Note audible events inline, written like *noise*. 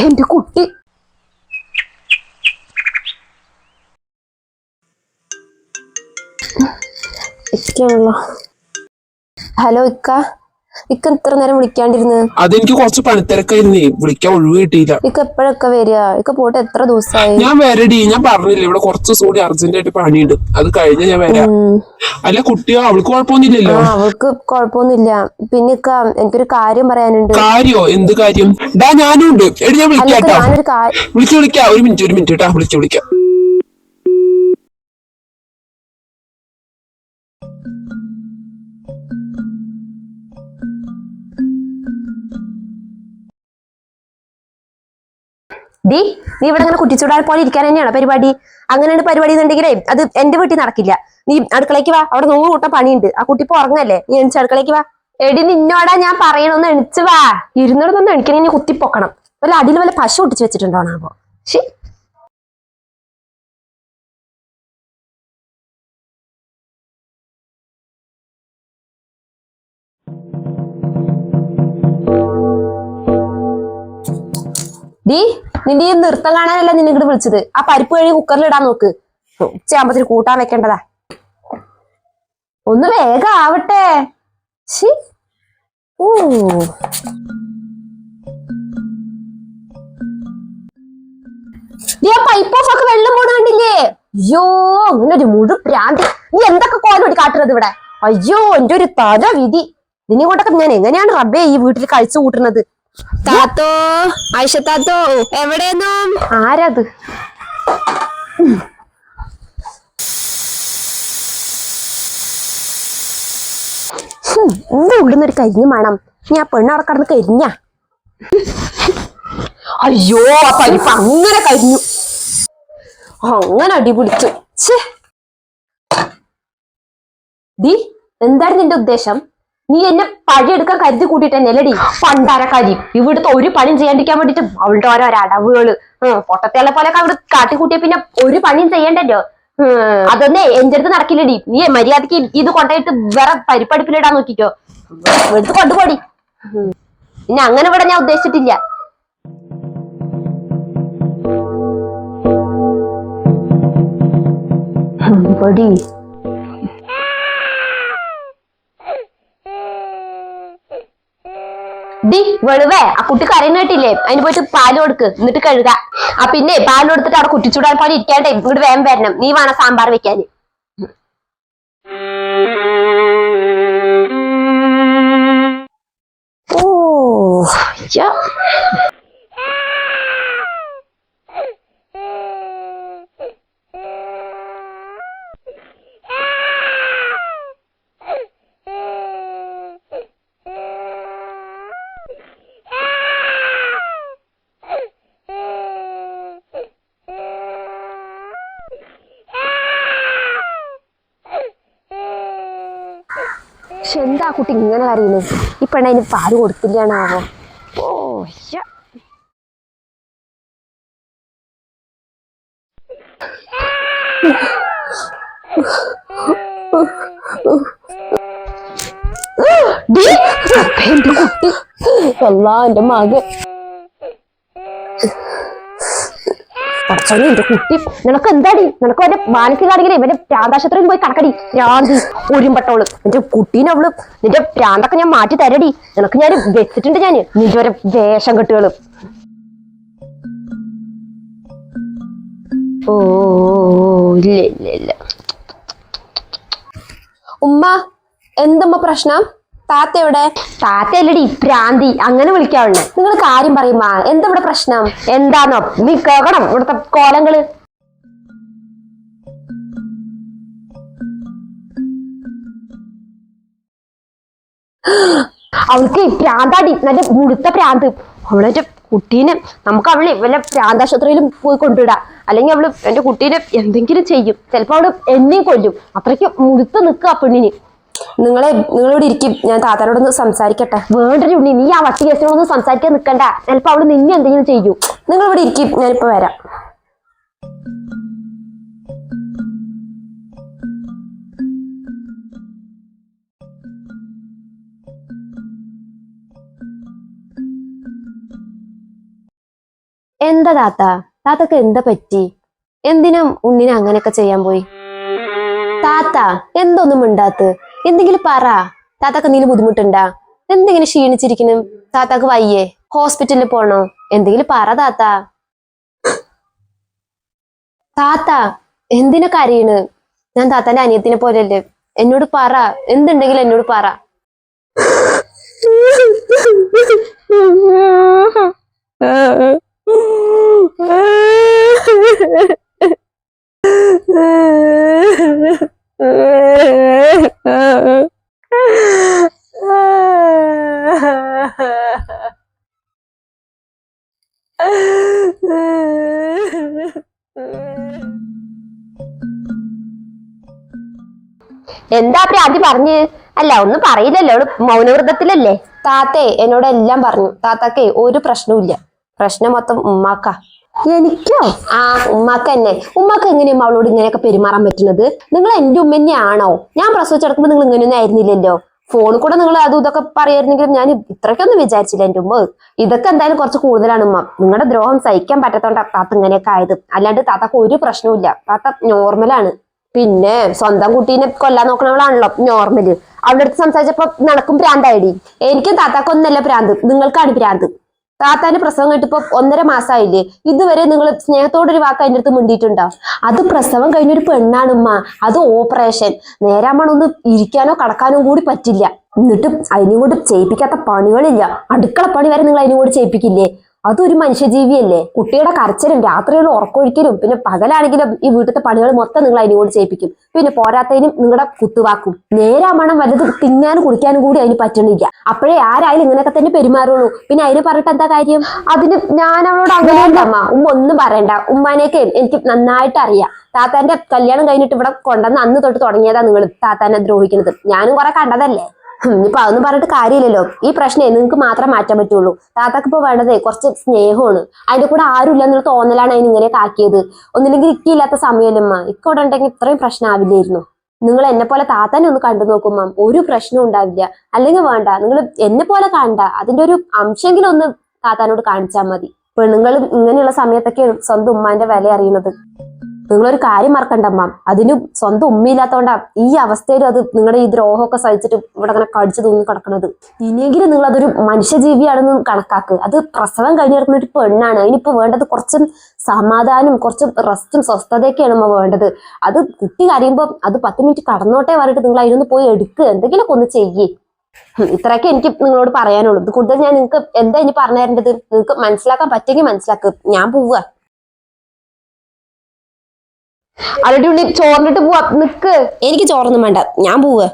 എന്റെ കുട്ടി. ഹലോ ഇക്ക. ഇക്ക ഇത്ര നേരം വിളിക്കാണ്ടിരുന്ന്? അതെനിക്ക് കുറച്ച് പണിത്തിരക്കായിരുന്നേ. വിളിക്കാൻ ഒഴിവ് കിട്ടിയില്ല. ഇക്ക എപ്പോഴൊക്കെ വരിക? ഇക്ക പോയിട്ട് എത്ര ദിവസമായി ഞാൻ വരടി. ഞാൻ പറഞ്ഞില്ല ഇവിടെ കുറച്ച് ദിവസം കൂടി അർജന്റ് ആയിട്ട് പണിയുണ്ട്. അത് കഴിഞ്ഞ ഞാൻ വരാം. അല്ല കുട്ടിയോ അവൾക്ക് കുഴപ്പമൊന്നുമില്ലല്ലോ? ആ അവൾക്ക് കുഴപ്പമൊന്നുമില്ല. പിന്നെ ഇക്ക എനിക്കൊരു കാര്യം പറയാനുണ്ട്. കാര്യോ? എന്ത് കാര്യം? ഡാ ഞാനും ഉണ്ട് എടി ഞാൻ അല്ല ഇക്ക, ഞാനൊരു കാര്യം വിളിച്ചു വിളിക്കാം. ഒരു മിനിറ്റ് ഒരു മിനിറ്റ് കേട്ടാ. വിളിച്ചു വിളിക്കാം. ഡി നീ ഇവിടെ അങ്ങനെ കുറ്റിച്ചൂടാൽ പോലെ ഇരിക്കാൻ തന്നെയാണ് പരിപാടി? അങ്ങനെയാണ് പരിപാടി എന്നുണ്ടെങ്കിലേ അത് എന്റെ വീട്ടിൽ നടക്കില്ല. നീ അടുക്കളയ്ക്ക് വാ. അവിടെ നൂറ് കൂട്ടം പണിയുണ്ട്. ആ കുട്ടി ഉറങ്ങല്ലേ? നീ എണിച്ച് അടുക്കളയ്ക്ക് വാ. എടി നിന്നോടാ ഞാൻ പറയണമെന്ന് എണിച്ച് വാ. ഇരുന്നോടൊന്നും എണിക്കണേ കുത്തിപ്പൊക്കണം. വല്ല അടിയിൽ വല്ല പശു ഒട്ടിച്ച് വെച്ചിട്ടുണ്ടോണാവോ ശി ഡീ നിന്റെ ഈ നൃത്തം കാണാനല്ല നിന്നെ ഇങ്ങോട്ട് വിളിച്ചത്? ആ പരിപ്പ് കഴുകി കുക്കറിൽ ഇടാൻ നോക്ക്. ഉച്ചയാകുമ്പത്തിന് കൂട്ടാൻ വെക്കേണ്ടതാ. ഒന്ന് വേഗം ആവട്ടെ. ഓ ഒക്കെ വെള്ളം പോണ കണ്ടില്ലേ? അയ്യോ അങ്ങനെ ഒരു മുഴു പ്രാന്തി. നീ എന്തൊക്കെ കോലോടി കാട്ടുന്നത് ഇവിടെ? അയ്യോ എന്റെ ഒരു തല വിധി നിന്നെ കൊണ്ടൊക്കെ ഞാൻ എങ്ങനെയാണ് റബ്ബേ ഈ വീട്ടിൽ കഴിച്ചു കൂട്ടുന്നത്? താത്തോ ആയിഷ താത്തോ എവിടെയെന്നും ആരത്? നിന്ന് ഒരു കരിഞ്ഞു മണം ഞാൻ പെണ്ണവിടെ കടന്ന് കരിഞ്ഞ. അയ്യോ ആ പരിപ്പ് അങ്ങനെ കരിഞ്ഞു. അങ്ങനെ അടിപിടിച്ചു. ഡി എന്താണ് നിന്റെ ഉദ്ദേശം? നീ എന്നെ പഴി പഴിയെടുക്കാൻ കരുതി കൂട്ടിട്ട് പണ്ടാര പണ്ടാരക്കാരി. ഇവിടുത്തെ ഒരു പണിയും ചെയ്യാണ്ടിരിക്കാൻ വേണ്ടിട്ട് അവളുടെ ഓരോ അടവുകൾ. പൊട്ടത്തേളെ പോലെ അവിടെ കാട്ടിക്കൂട്ടിയ പിന്നെ ഒരു പണിയും ചെയ്യണ്ടല്ലോ. അതൊന്നെ എന്റെ അടുത്ത് നടക്കില്ലടി. നീ മര്യാദയ്ക്ക് ഇത് കൊണ്ടായിട്ട് വേറെ പരിപ്പടിപ്പിലിടാൻ നോക്കിക്കോ. എടുത്ത് കൊണ്ടുപോടി. പിന്നെ അങ്ങനെ ഇവിടെ ഞാൻ ഉദ്ദേശിച്ചിട്ടില്ല. ഉം, ഡി വെളുവേ ആ കുട്ടി കരയുന്ന കേട്ടില്ലേ? അതിന് പോയിട്ട് പാൽ കൊടുക്ക് എന്നിട്ട് കഴുക. ആ പിന്നെ പാൽ കൊടുത്തിട്ട് അവിടെ കുറ്റിച്ചൂടാൻ പോലെ ഇരിക്കാണ്ടേ ഇങ്ങോട്ട് വേഗം വരണം. നീ വേണം സാമ്പാർ വെക്കാന് ഓ എന്താ കുട്ടി ഇങ്ങനെ കരയുന്നത് ഈ പെണ്ണ അതിന് പാൽ കൊടുത്തില്ലാണാവോ? ഓ അല്ലാ എന്റെ മകൻ. പച്ചോനെ എന്റെ കുട്ടി. നിനക്ക് എന്താടി? നിനക്ക് എന്റെ മാനസികാണെങ്കിലേ ഇവന്റെ പ്രാന്താശുപത്രിയിൽ പോയി കണക്കടി പ്രാന്തി ഒരുമ്പട്ടോൾ എന്റെ കുട്ടീനെ അവൾ നിന്റെ പ്രാന്തൊക്കെ ഞാൻ മാറ്റി തരടി. നിനക്ക് ഞാൻ വെച്ചിട്ടുണ്ട് ഞാൻ നിന്റെ ഒരു വേഷം കെട്ടുകൾ. ഓ ഇല്ല ഇല്ല ഇല്ല. ഉമ്മ എന്തമ്മ പ്രശ്നം? താത്ത എവിടെ താത്തയല്ലടി പ്രാന്തി അങ്ങനെ വിളിക്കാവുള്ളേ നിങ്ങൾ കാര്യം പറയുമ്പോ എന്താ ഇവിടെ പ്രശ്നം? എന്താന്നോ? നീ കേൾക്കണം ഇവിടുത്തെ കോലങ്ങൾ. അവൾക്ക് പ്രാന്താടി നല്ല മുടുത്ത പ്രാന്ത് അവളെന്റെ കുട്ടീനെ നമുക്ക് അവളെ വല്ല പ്രാന്താശുപത്രിയിലും പോയി കൊണ്ടുവിടാം. അല്ലെങ്കിൽ അവൾ എന്റെ കുട്ടീനെ എന്തെങ്കിലും ചെയ്യും. ചിലപ്പോ അവൾ എന്നെയും കൊല്ലും. അത്രയ്ക്ക് മുഴുത്ത് നിൽക്കുക പെണ്ണിന്. നിങ്ങളെ നിങ്ങളോട് ഇരിക്കും ഞാൻ താത്താനോടൊന്ന് സംസാരിക്കട്ടെ. വേണ്ടൊരു ഉണ്ണി നീ ആ വട്ടി കേസിനോടൊന്ന് സംസാരിക്കാൻ നിൽക്കണ്ട ചിലപ്പോ അവൾ നിന്നെ എന്തെങ്കിലും ചെയ്യൂ. നിങ്ങൾ ഇവിടെ ഇരിക്കും ഞാനിപ്പോ വരാം. എന്താ താത്ത? താത്തക്ക് എന്താ പറ്റി? എന്തിനാ ഉണ്ണിനെ അങ്ങനെയൊക്കെ ചെയ്യാൻ പോയി? താത്ത എന്തൊന്നും മിണ്ടാത്ത് എന്തെങ്കിലും പറ. താത്താക്ക് എന്തെങ്കിലും ബുദ്ധിമുട്ടുണ്ടാ? എന്തെങ്കിലും ക്ഷീണിച്ചിരിക്കുന്നു? താത്താക്ക് വയ്യേ. ഹോസ്പിറ്റലിൽ പോണോ? എന്തെങ്കിലും പറ താത്ത. താത്ത എന്തിനാ കരയണ്? ഞാൻ താത്താന്റെ അനിയത്തിനെ പോലെയല്ലേ. എന്നോട് പറ. എന്തുണ്ടെങ്കിലും എന്നോട് പറ. *laughs* എന്താ പ്രാന്തി പറഞ്ഞ്? അല്ല ഒന്നും പറയില്ലല്ലോ. അവൾ മൗനവ്രതത്തിലല്ലേ? താത്തേ എന്നോട് എല്ലാം പറഞ്ഞു. താത്താക്കേ ഒരു പ്രശ്നവും പ്രശ്നം മൊത്തം ഉമ്മാക്ക. എനിക്കോ? ആ ഉമ്മാക്ക തന്നെ. ഉമ്മാക്ക് എങ്ങനെയും അവളോട് ഇങ്ങനെയൊക്കെ പെരുമാറാൻ പറ്റുന്നത്? നിങ്ങൾ എന്റെ ഉമ്മ തന്നെയാണോ? ഞാൻ പ്രസവിച്ചെടുക്കുമ്പോൾ നിങ്ങൾ ഇങ്ങനെയൊന്നും ആയിരുന്നില്ലല്ലോ. ഫോണിൽ കൂടെ നിങ്ങൾ അതും ഇതൊക്കെ പറയായിരുന്നെങ്കിലും ഞാൻ ഇത്രയ്ക്കൊന്നും വിചാരിച്ചില്ല എന്റെ ഉമ്മ. ഇതൊക്കെ എന്തായാലും കുറച്ച് കൂടുതലാണ് ഉമ്മ. നിങ്ങളുടെ ദ്രോഹം സഹിക്കാൻ പറ്റാത്തോണ്ടാ താത്ത ഇങ്ങനെയൊക്കെ ആയത്. അല്ലാണ്ട് താത്താക്ക് ഒരു പ്രശ്നവുമില്ല. താത്ത നോർമലാണ് പിന്നെ സ്വന്തം കുട്ടീനെ കൊല്ലാൻ നോക്കണവളാണല്ലോ നോർമൽ അവളുടെ അടുത്ത് സംസാരിച്ചപ്പോ നടക്കും പ്രാന്തായിടി എനിക്കും താത്താക്കൊന്നല്ല പ്രാന്ത്. നിങ്ങൾക്കാണ് പ്രാന്ത്. താത്താന്റെ പ്രസവം കഴിഞ്ഞിട്ടിപ്പോ ഒന്നര മാസമായില്ലേ ഇതുവരെ നിങ്ങൾ സ്നേഹത്തോടൊരു വാക്ക് അതിന്റെ അടുത്ത് മിണ്ടിയിട്ടുണ്ടോ? അത് പ്രസവം കഴിഞ്ഞൊരു പെണ്ണാണ് ഉമ്മ. അത് ഓപ്പറേഷൻ നേരാമണൊന്ന് ഇരിക്കാനോ കടക്കാനോ കൂടി പറ്റില്ല. എന്നിട്ടും അതിനും കൊണ്ട് ചെയ്യിപ്പിക്കാത്ത പണികളില്ല. അടുക്കള പണി വരെ നിങ്ങൾ അതിനും കൂടി ചെയ്യിപ്പിക്കില്ലേ? അതൊരു മനുഷ്യജീവിയല്ലേ? കുട്ടിയുടെ കരച്ചിലും രാത്രിയുള്ള ഉറക്കൊഴിക്കലും പിന്നെ പകലാണെങ്കിലും ഈ വീട്ടിലത്തെ പണികൾ മൊത്തം നിങ്ങൾ അതിനോട് ചെയ്യിപ്പിക്കും. പിന്നെ പോരാത്തതിനും നിങ്ങളുടെ കുത്തുവാക്കും. നേരാമണം വലുത് തിന്നാനും കുടിക്കാനും കൂടി അതിന് പറ്റണില്ല. അപ്പോഴേ ആരായാലും ഇങ്ങനെയൊക്കെ തന്നെ പെരുമാറുള്ളൂ. പിന്നെ അതിന് പറഞ്ഞിട്ട് എന്താ കാര്യം? അതിന് ഞാൻ അവളോട് അങ്ങനെ അമ്മ ഉമ്മ ഒന്നും പറയണ്ട. ഉമ്മാനെയൊക്കെ എനിക്ക് നന്നായിട്ട് അറിയാം. താത്താന്റെ കല്യാണം കഴിഞ്ഞിട്ട് ഇവിടെ കൊണ്ടുവന്ന് അന്ന് തൊട്ട് തുടങ്ങിയതാ നിങ്ങൾ താത്താനെ ദ്രോഹിക്കുന്നത്. ഞാനും കുറെ കണ്ടതല്ലേ? ഇനിയിപ്പൊ അതൊന്നും പറഞ്ഞിട്ട് കാര്യമില്ലല്ലോ. ഈ പ്രശ്നമേ നിങ്ങൾക്ക് മാത്രം മാറ്റാൻ പറ്റുള്ളൂ. താത്താക്ക് ഇപ്പൊ വേണ്ടതേ കുറച്ച് സ്നേഹമാണ്. അതിന്റെ കൂടെ ആരുമില്ല എന്നുള്ള തോന്നലാണ് അതിന് ഇങ്ങനെയൊക്കെ ആക്കിയത്. ഒന്നില്ലെങ്കിൽ ഇക്കില്ലാത്ത സമയമല്ലമ്മ ഇക്ക ഇവിടെ ഉണ്ടെങ്കിൽ ഇത്രയും പ്രശ്നമാവില്ലായിരുന്നു നിങ്ങൾ എന്നെ പോലെ താത്താനെ ഒന്ന് കണ്ടു നോക്കുമ്പം ഒരു പ്രശ്നവും ഉണ്ടാവില്ല. അല്ലെങ്കിൽ വേണ്ട. നിങ്ങൾ എന്നെ പോലെ കാണണ്ട അതിന്റെ ഒരു അംശമെങ്കിലും ഒന്ന് താത്താനോട് കാണിച്ചാൽ മതി. പെണ്ണുങ്ങൾ ഇങ്ങനെയുള്ള സമയത്തൊക്കെ സ്വന്തം ഉമ്മാന്റെ വില അറിയുന്നത്. നിങ്ങളൊരു കാര്യം മറക്കണ്ടമ്മ അതിന് സ്വന്തം ഉമ്മയില്ലാത്തോണ്ടാ ഈ അവസ്ഥയിലും അത് നിങ്ങളുടെ ഈ ദ്രോഹമൊക്കെ സഹിച്ചിട്ട് ഇവിടെ അങ്ങനെ കടിച്ചു തൂങ്ങി കിടക്കണത്. ഇനിയെങ്കിലും നിങ്ങൾ അതൊരു മനുഷ്യജീവിയാണെന്ന് കണക്കാക്ക്. അത് പ്രസവം കഴിഞ്ഞ് കിടക്കുന്ന ഒരു പെണ്ണാണ്. അതിനിപ്പോ വേണ്ടത് കുറച്ചും സമാധാനം കുറച്ചും റെസ്റ്റും സ്വസ്ഥതയൊക്കെയാണ് അമ്മ വേണ്ടത്. അത് കുട്ടി കരയുമ്പോൾ അത് പത്ത് മിനിറ്റ് കടന്നോട്ടെ പറഞ്ഞിട്ട് നിങ്ങൾ അതിനൊന്ന് പോയി എടുക്കുക എന്തെങ്കിലുമൊക്കെ ഒന്ന് ചെയ്യേ. ഇത്രയൊക്കെ എനിക്ക് നിങ്ങളോട് പറയാനുള്ളൂ. കൂടുതൽ ഞാൻ നിങ്ങൾക്ക് എന്താ ഇനി പറഞ്ഞു തരേണ്ടത്? നിങ്ങൾക്ക് മനസ്സിലാക്കാൻ പറ്റുമെങ്കിൽ മനസ്സിലാക്കുക ഞാൻ പോവുക. അവിടെ ചോറിനിട്ട് പോവാ. നിക്ക്. എനിക്ക് ചോറൊന്നും വേണ്ട. ഞാൻ പോവുക